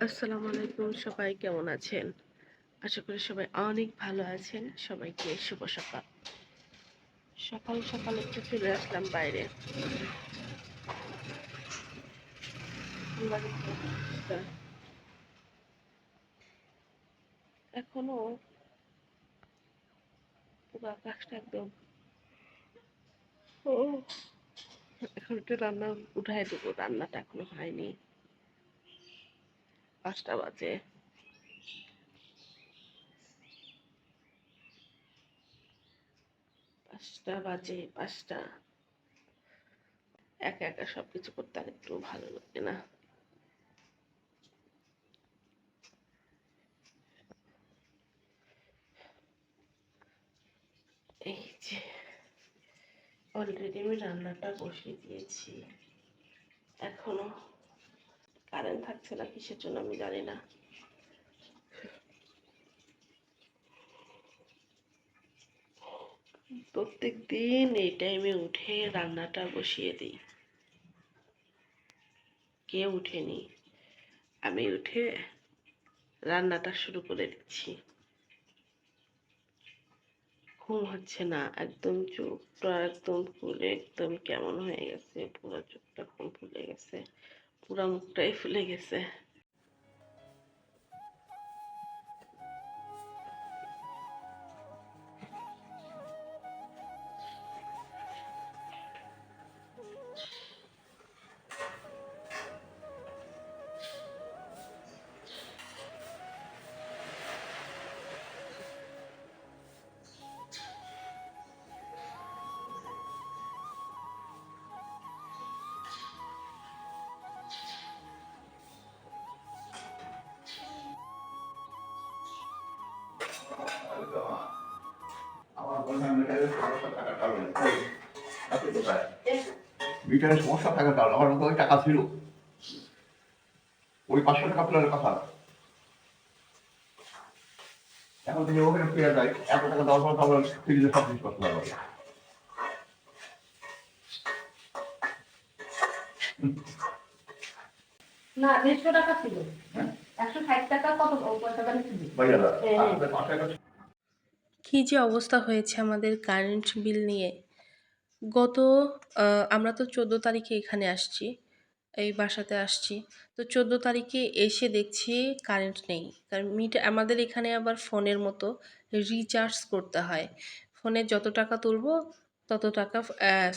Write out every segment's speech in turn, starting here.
আসসালামু আলাইকুম সবাই, কেমন আছেন? আশা করি সবাই অনেক ভালো আছেন। সবাইকে শুভ সকাল। সকাল সকাল একটু চলে আসলাম বাইরে। এখনও পুরো আকাশটা একদম ও, এখন একটু রান্না উঠাই দেবো। রান্নাটা এখনও হয়নি। পাঁচটা বাজে। পাঁচটা বাজে, পাঁচটা। একা একা সবকিছু করতে আর একটু ভালো লাগে না। এই যে অলরেডি আমি রান্নাটা বসিয়ে দিয়েছি। এখনও কারেন্ট থাকছে না, কিসের জন্য আমি জানি না। প্রত্যেক দিন এই টাইমে উঠে রান্নাটা বসিয়ে দিই। কে উঠেনি? আমি উঠে রান্নাটা শুরু করে দিচ্ছি। ঘুম হচ্ছে না, একদম চোখটা একদম ফুলে, একদম কেমন হয়ে গেছে, পুরো চোখটা একদম ফুলে গেছে। পুরো মুখটাই ফুলে গেছে। মিটারের সমস্যা থাকার কারণে আমার মতো টাকা ছিল। ওই পাঁচশো টাকা আপনার কথা। এখন তুমি ওখানে ফিরে যাই এত টাকা দেওয়ার পর তো আমরা ফ্রিজে সব জিনিস করতে পারব না দেড়শো টাকা ছিল। হ্যাঁ? হ্যাঁ। টাকা কি যে অবস্থা হয়েছে আমাদের কারেন্ট বিল নিয়ে। গত আমরা তো চোদ্দ তারিখে এখানে আসছি এই বাসাতে আসছি। তো চোদ্দ তারিখে এসে দেখছি কারেন্ট নেই। কারণ মিটার আমাদের এখানে আবার ফোনের মতো রিচার্জ করতে হয়। ফোনে যত টাকা তুলবো তত টাকা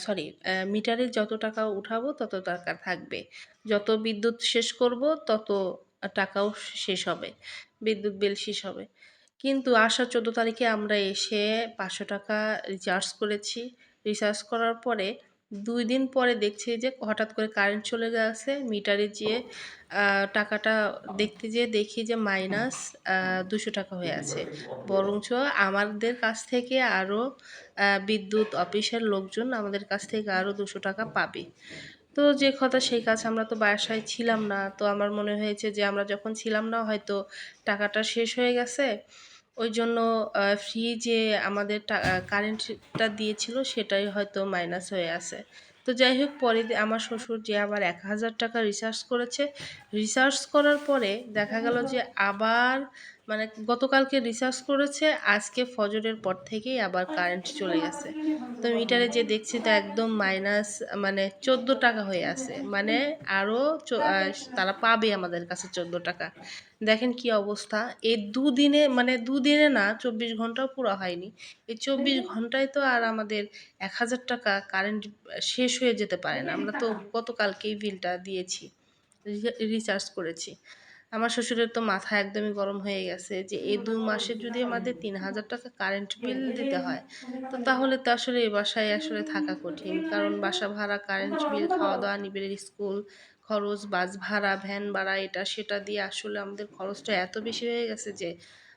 সরি মিটারে যত টাকা উঠাবো তত টাকা থাকবে। যত বিদ্যুৎ শেষ করব তত টাকাও শেষ হবে, বিদ্যুৎ বিল শেষ হবে। কিন্তু আসার চোদ্দ তারিখে আমরা এসে পাঁচশো টাকা রিচার্জ করেছি। রিচার্জ করার পরে দুই দিন পরে দেখছি যে হঠাৎ করে কারেন্ট চলে গেছে। মিটারে যেয়ে টাকাটা দেখতে যেয়ে দেখি যে মাইনাস দুশো টাকা হয়ে আছে। বরঞ্চ আমাদের কাছ থেকে আরও বিদ্যুৎ অফিসের লোকজন আমাদের কাছ থেকে আরও দুশো টাকা পাবে। তো যে কথা সেই কাজ আমরা তো বাসায় ছিলাম না। তো আমার মনে হয়েছে যে আমরা যখন ছিলাম না হয়তো টাকাটা শেষ হয়ে গেছে। ওই জন্য ফ্রি যে আমাদের কারেন্টটা দিয়েছিল সেটাই হয়তো মাইনাস হয়ে আছে। তো যাই হোক পরে আমার শ্বশুর যে আবার এক হাজার টাকা রিচার্জ করেছে রিচার্জ করার পরে দেখা গেল যে আবার মানে গতকালকে রিচার্জ করেছে, আজকে ফজরের পর থেকেই আবার কারেন্ট চলে গেছে। তো মিটারে যে দেখছি তা একদম মাইনাস মানে চোদ্দ টাকা হয়ে আছে। মানে আরও তারা পাবে আমাদের কাছে চোদ্দ টাকা। দেখেন কি অবস্থা। এই দুদিনে মানে দুদিনে না চব্বিশ ঘন্টাও পুরো হয়নি। এই চব্বিশ ঘন্টায় তো আর আমাদের এক হাজার টাকা কারেন্ট শেষ হয়ে যেতে পারে না। আমরা তো গতকালকেই বিলটা দিয়েছি রিচার্জ করেছি। আমার শ্বশুরের তো মাথা একদমই গরম হয়ে গেছে যে এই দু মাসে যদি আমাদের তিন হাজার টাকা কারেন্ট বিল দিতে হয়, তো তাহলে তো আসলে এই বাসায় আসলে থাকা কঠিন। কারণ বাসা ভাড়া কারেন্ট বিল খাওয়া দাওয়া নিবের স্কুল খরচ, বাস ভাড়া ভ্যান ভাড়া, এটা সেটা দিয়ে আসলে আমাদের খরচটা এত বেশি হয়ে গেছে যে,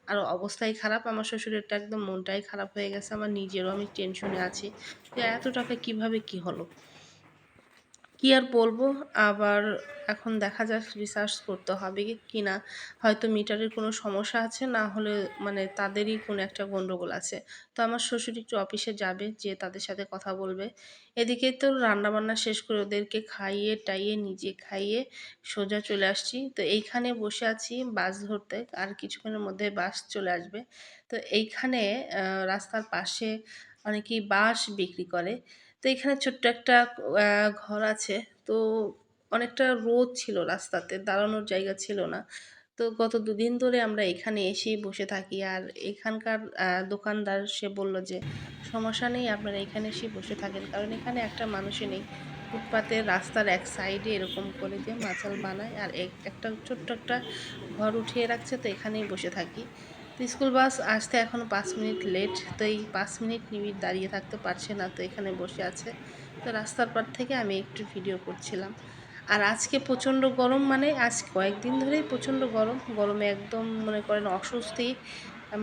আর অবস্থাই খারাপ। আমার শ্বশুরেরটা একদম মনটাই খারাপ হয়ে গেছে। আমার নিজেরও আমি টেনশনে আছি যে এত টাকা কীভাবে কি হলো? কি আর বলব? আবার এখন দেখা যাক রিসার্চ করতে হবে কি না হয়তো মিটারের কোনো সমস্যা আছে, না হলে মানে তাদেরই কোনো একটা গন্ডগোল আছে। তো আমার শ্বশুর একটু অফিসে যাবে যে তাদের সাথে কথা বলবে। এদিকে তো রান্না বান্না শেষ করে ওদেরকে খাইয়ে টাইয়ে নিজে খাইয়ে সোজা চলে আসছি। তো এইখানে বসে আছি বাস ধরতে, আর কিছুক্ষণের মধ্যে বাস চলে আসবে। তো এইখানে রাস্তার পাশে অনেকেই বাঁশ বিক্রি করে। তো এখানে ছোট্ট একটা ঘর আছে। তো অনেকটা রোদ ছিল রাস্তাতে, দাঁড়ানোর জায়গা ছিল না। তো গত দুদিন ধরে আমরা এখানে এসেই বসে থাকি। আর এখানকার দোকানদার সে বলল যে, সমস্যা নেই, আপনারা এখানে এসেই বসে থাকেন। কারণ এখানে একটা মানুষই নেই। ফুটপাতে রাস্তার এক সাইডে এরকম করে দিয়ে মাচাল বানায়। আর এক, একটা ছোট্ট একটা ঘর উঠিয়ে রাখছে, তো এখানেই বসে থাকি। তো স্কুল বাস আসতে এখনও পাঁচ মিনিট লেট, তো এই পাঁচ মিনিট নিবিড় দাঁড়িয়ে থাকতে পারছে না, তো এখানে বসে আছে। তো রাস্তার পার থেকে আমি একটু ভিডিও করছিলাম। আর আজকে প্রচণ্ড গরম মানে আজ কয়েকদিন ধরেই প্রচণ্ড গরম। গরমে একদম মনে করেন অস্বস্তি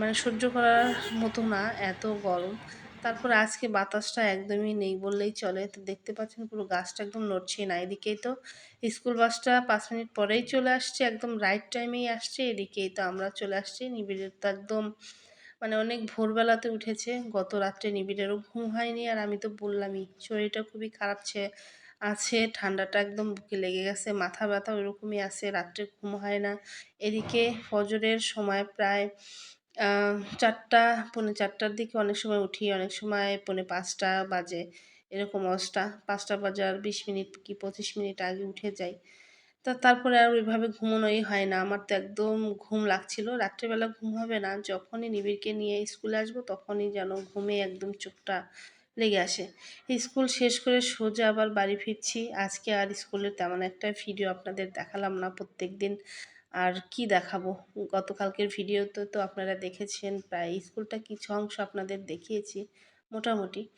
মানে সহ্য করার মতো না, এত গরম। তারপর আজকে বাতাসটা একদমই নেই বললেই চলে। তো দেখতে পাচ্ছেন পুরো গাছটা একদম নড়ছেই না, এদিকেই তো স্কুল বাসটা পাঁচ মিনিট পরেই চলে আসছে, একদম রাইট টাইমেই আসছে, এদিকেই তো আমরা চলে আসছি। নিবিড়ের তো একদম মানে অনেক ভোরবেলাতে উঠেছে, গত রাত্রে নিবিড়েরও ঘুম হয়নি আর আমি তো বললামই, শরীরটা খুবই খারাপ ছে, আছে, ঠান্ডাটা একদম বুকে লেগে গেছে, মাথা ব্যথা ওইরকমই আছে, রাত্রে ঘুম হয় না। এদিকে ফজরের সময় প্রায় চারটা, পৌনে চারটার দিকে অনেক সময় উঠি, অনেক সময় পৌনে পাঁচটা বাজে, এরকম অবস্থা। পাঁচটা বাজার বিশ মিনিট কি পঁচিশ মিনিট আগে উঠে যাই। তা তারপরে আর ওইভাবে ঘুমানোই হয় না। আমার তো একদম ঘুম লাগছিল। রাত্রেবেলা ঘুম হবে না। যখনই নিবিড়কে নিয়ে স্কুলে আসব, তখনই যেন ঘুমে একদম চোখটা লেগে আসে। স্কুল শেষ করে সোজা আবার বাড়ি ফিরছি। আজকে আর স্কুলের তেমন একটা ভিডিও আপনাদের দেখালাম না। প্রত্যেক দিন আর কি দেখাবো? গতকালকের ভিডিওতে তো আপনারা দেখেছেন, প্রায় স্কুলটা কিছু অংশ আপনাদের দেখিয়েছি, মোটামুটি।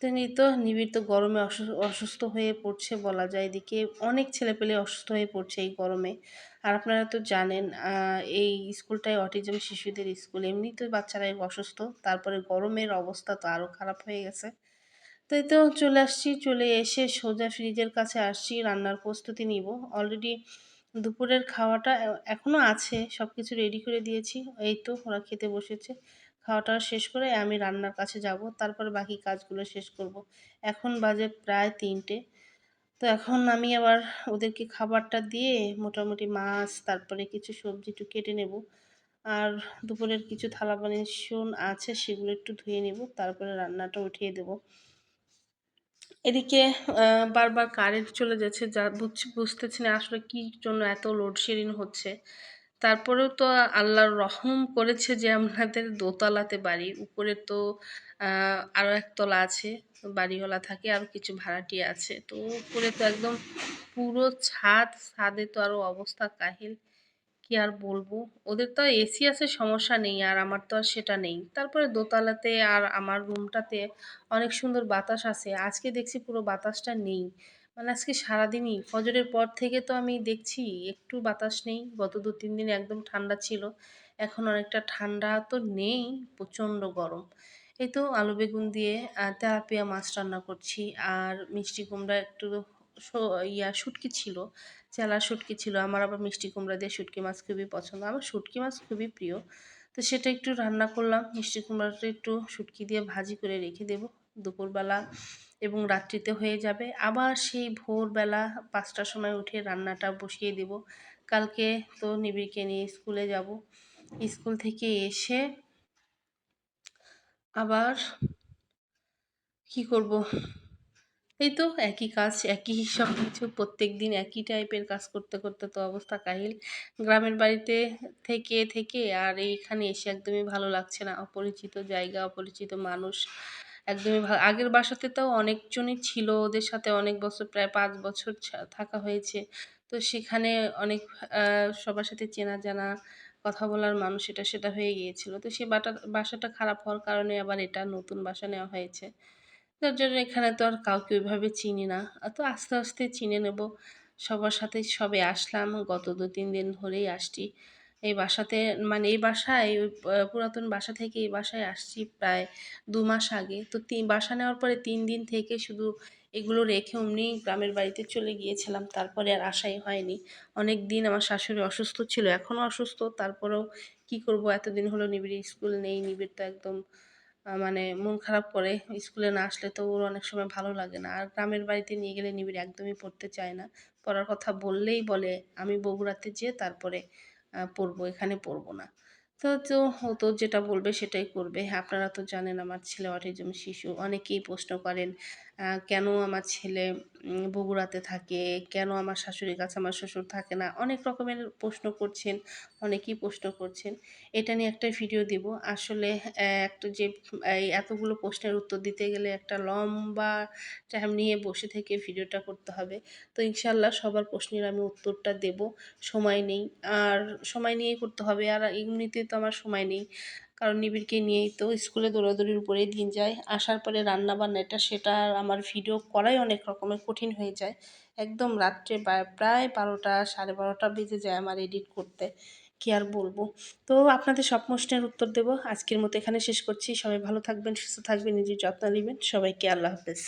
তো তো নিবিড় তো গরমে অসু- অসুস্থ হয়ে পড়ছে বলা যায়, এদিকে অনেক ছেলেপেলে অসুস্থ হয়ে পড়ছে এই গরমে। আর আপনারা তো জানেন এই স্কুলটায় অটিজম শিশুদের স্কুল এমনি তো বাচ্চারা অসুস্থ, তারপরে গরমের অবস্থা তো আরও খারাপ হয়ে গেছে। তাই তো চলে আসছি, চলে এসে সোজা ফ্রিজের কাছে আসছি, রান্নার প্রস্তুতি নিব। অলরেডি দুপুরের খাওয়াটা এ- এখনও আছে সব কিছু রেডি করে দিয়েছি। এই তো ওরা খেতে বসেছে। খাওয়াটা শেষ করে আমি রান্নার কাছে যাব, তারপর বাকি কাজগুলো শেষ করব। এখন বাজে প্রায় তিনটে। তো এখন আমি আবার ওদেরকে খাবারটা দিয়ে মোটামুটি মাছ, তারপরে কিছু সবজি একটু কেটে নেব। আর দুপুরের কিছু থালা বাসন আছে, সেগুলো একটু ধুয়ে নেব, তারপরে রান্নাটা উঠিয়ে দেব। এদিকে বারবার কারেন্ট চলে যাচ্ছে, যা বুঝছি, বুঝতেছি না আসলে কি জন্য এত লোডশেডিং হচ্ছে। তারপরেও তো আল্লাহর রহম করেছে যে আমাদের দোতলাতে বাড়ি, উপরে তো আরও একতলা আছে, বাড়িওয়ালা থাকে, আর কিছু ভাড়াটি আছে। তো উপরে তো একদম পুরো ছাদ, ছাদে তো আরও অবস্থা কাহিল। কি আর বলব? ওদের তো এসি আছে, সমস্যা নেই, আর আমার তো আর সেটা নেই। তারপরে দোতলাতে আর আমার রুমটাতে অনেক সুন্দর বাতাস আছে। আজকে দেখছি পুরো বাতাসটা নেই। মানে আজকে সারাদিনই। ফজরের পর থেকে তো আমি দেখছি একটু বাতাস নেই। গত দু, তিন দিন একদম ঠান্ডা ছিল। এখন অনেকটা ঠান্ডা তো নেই, প্রচণ্ড গরম। এই তো আলু বেগুন দিয়ে তেলাপিয়া মাছ রান্না করছি। আর মিষ্টি কুমড়া একটু ইয়া শুটকি ছিল, চেলা শুটকি ছিল, আমার আবার মিষ্টি কুমড়া দিয়ে শুটকি মাছ খুবই পছন্দ। আমার শুটকি মাছ খুবই প্রিয়। তো সেটা একটু রান্না করলাম, মিষ্টি কুমড়াটা একটু শুটকি দিয়ে ভাজি করে রেখে দেব। দুপুরবেলা এবং রাত্রিতে হয়ে যাবে। আবার সেই ভোরবেলা পাঁচটার সময় উঠে রান্নাটা বসিয়ে দেব। কালকে তো নিবিড়কে নিয়ে স্কুলে যাব। স্কুল থেকে এসে আবার কি করব? এই তো একই কাজ, একই সব কিছু প্রত্যেক দিন একই টাইপের কাজ করতে করতে তো অবস্থা কাহিল। গ্রামের বাড়িতে থেকে থেকে আর এইখানে এসে একদমই ভালো লাগছে না। অপরিচিত জায়গা, অপরিচিত মানুষ, একদমই ভালো আগের বাসাতে তো অনেকজনই ছিল, ওদের সাথে অনেক বছর, প্রায় পাঁচ বছর থাকা হয়েছে। তো সেখানে অনেক সবার সাথে চেনা জানা, কথা বলার মানুষ এটা সেটা হয়ে গিয়েছিল। তো সে বাটা বাসাটা খারাপ হওয়ার কারণে আবার এটা নতুন বাসা নেওয়া হয়েছে। যার জন্য এখানে তো আর কাউকে ওইভাবে চিনি না। তো আস্তে আস্তে চিনে নেব। সবার সাথে সবে আসলাম, গত দু তিন দিন ধরেই আসছি। এই বাসাতে মানে এই বাসায় ওই পুরাতন বাসা থেকে এই বাসায় আসছি প্রায় দু মাস আগে। তো তিন, বাসা নেওয়ার পরে তিন দিন থেকে শুধু এগুলো রেখে অমনি গ্রামের বাড়িতে চলে গিয়েছিলাম। তারপরে আর আসাই হয়নি। অনেক দিন আমার শাশুড়ি অসুস্থ ছিল এখনও অসুস্থ। তারপরেও কি করব? এতদিন হলো নিবিড় স্কুল নেই, নিবিড় তো একদম মানে মন খারাপ করে স্কুলে না আসলে তো ওর অনেক সময় ভালো লাগে না। আর গ্রামের বাড়িতে নিয়ে গেলে নিবিড়, একদমই পড়তে চায় না। পড়ার কথা বললেই বলে, আমি বগুড়াতে যেয়ে তারপরে পড়ব, এখানে পড়ব না। তো তো ও তো যেটা বলবে সেটাই করবে। আপনারা তো জানেন আমার ছেলে অটিজম শিশু, অনেকেই প্রশ্ন করেন কেন আমার ছেলে বগুড়াতে থাকে, কেন আমার শাশুড়ির কাছে আমার শ্বশুর থাকে না? অনেক রকমের প্রশ্ন করছেন, অনেকেই প্রশ্ন করছেন। এটা নিয়ে একটা ভিডিও দেব। আসলে একটা যে এতগুলো প্রশ্নের উত্তর দিতে গেলে একটা লম্বা টাইম নিয়ে বসে থেকে ভিডিওটা করতে হবে। তো ইনশাল্লাহ সবার প্রশ্নের আমি উত্তরটা দেব। সময় নেই। আর সময় নিয়েই করতে হবে। আর এমনিতে তো আমার সময় নেই। কারণ নিবিড়কে নিয়েই তো স্কুলে দৌড়াদৌড়ির উপরে দিন যায়। আসার পরে রান্না বান্না এটা সেটা আমার ভিডিও করাই অনেক রকমের কঠিন হয়ে যায়। একদম রাত্রে প্রায় বারোটা, সাড়ে বারোটা বেজে যায় আমার এডিট করতে। কী আর বলব? তো আপনাদের সব প্রশ্নের উত্তর দেবো। আজকের মতো এখানে শেষ করছি। সবাই ভালো থাকবেন, সুস্থ থাকবেন, নিজের যত্ন নেবেন। সবাইকে আল্লাহ হাফেজ।